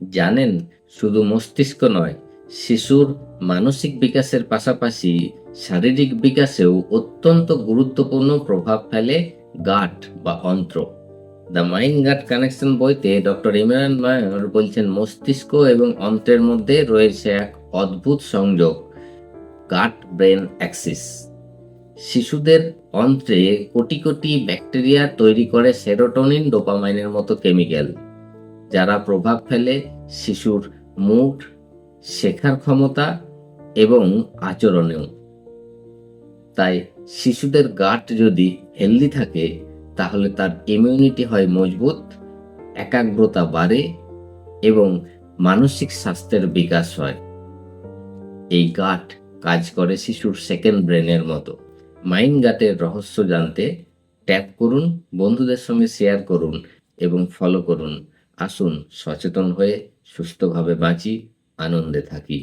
জানেন, শুধু মস্তিষ্ক নয়, শিশুর মানসিক বিকাশের পাশাপাশি শারীরিক বিকাশেও অত্যন্ত গুরুত্বপূর্ণ প্রভাব ফেলে গাট বা অন্ত্র। দ্য মাইন্ড গাট কানেকশন বইতে ডক্টর ইমরান মায়র বলছেন, মস্তিষ্ক এবং অন্ত্রের মধ্যে রয়েছে এক অদ্ভুত সংযোগ, গাট ব্রেন অ্যাক্সিস। শিশুদের অন্ত্রে কোটি কোটি ব্যাকটেরিয়া তৈরি করে সেরোটোনিন, ডোপামাইনের মতো কেমিক্যাল। যারা প্রভাব ফেলে শিশুর মুড, শেখার ক্ষমতা এবং আচরণেও। তাই শিশুদের গাট যদি হেলদি থাকে, তাহলে তার ইমিউনিটি হয় মজবুত, একাগ্রতা বাড়ে এবং মানসিক স্বাস্থ্যের বিকাশ হয়। এই গাট কাজ করে শিশুর সেকেন্ড ব্রেনের মতো। মাইন্ড গাটের রহস্য জানতে ট্যাপ করুন, বন্ধুদের সঙ্গে শেয়ার করুন এবং ফলো করুন। আসুন সচেতন হয়ে সুস্থভাবে বাঁচি আনন্দে থাকি।